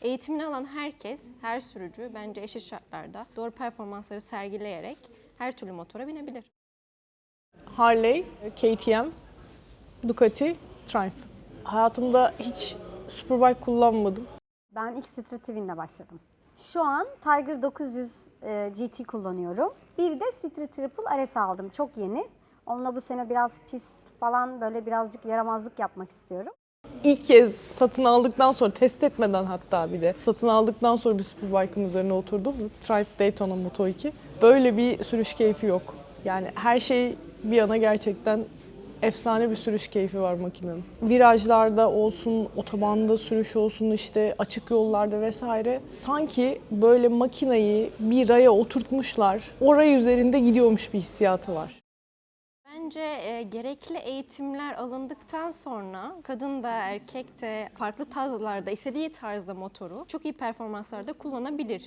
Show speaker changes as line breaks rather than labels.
Eğitimini alan herkes, her sürücü bence eşit şartlarda doğru performansları sergileyerek her türlü motora binebilir.
Harley, KTM, Ducati, Triumph. Hayatımda hiç Superbike kullanmadım.
Ben ilk Street Twin'le başladım. Şu an Tiger 900 e, GT kullanıyorum. Bir de Street Triple RS aldım. Çok yeni. Onunla bu sene biraz pist falan böyle birazcık yaramazlık yapmak istiyorum.
İlk kez satın aldıktan sonra, test etmeden hatta bir de satın aldıktan sonra bir Superbike'ın üzerine oturdum. Triumph Daytona Moto 2. Böyle bir sürüş keyfi yok. Yani her şey bir yana gerçekten efsane bir sürüş keyfi var makinenin. Virajlarda olsun, otobanda sürüş olsun, işte açık yollarda vesaire. Sanki böyle makineyi bir raya oturtmuşlar. O üzerinde gidiyormuş bir hissiyatı var.
Bence e, gerekli eğitimler alındıktan sonra kadın da erkek de farklı tarzlarda istediği tarzda motoru çok iyi performanslarda kullanabilir.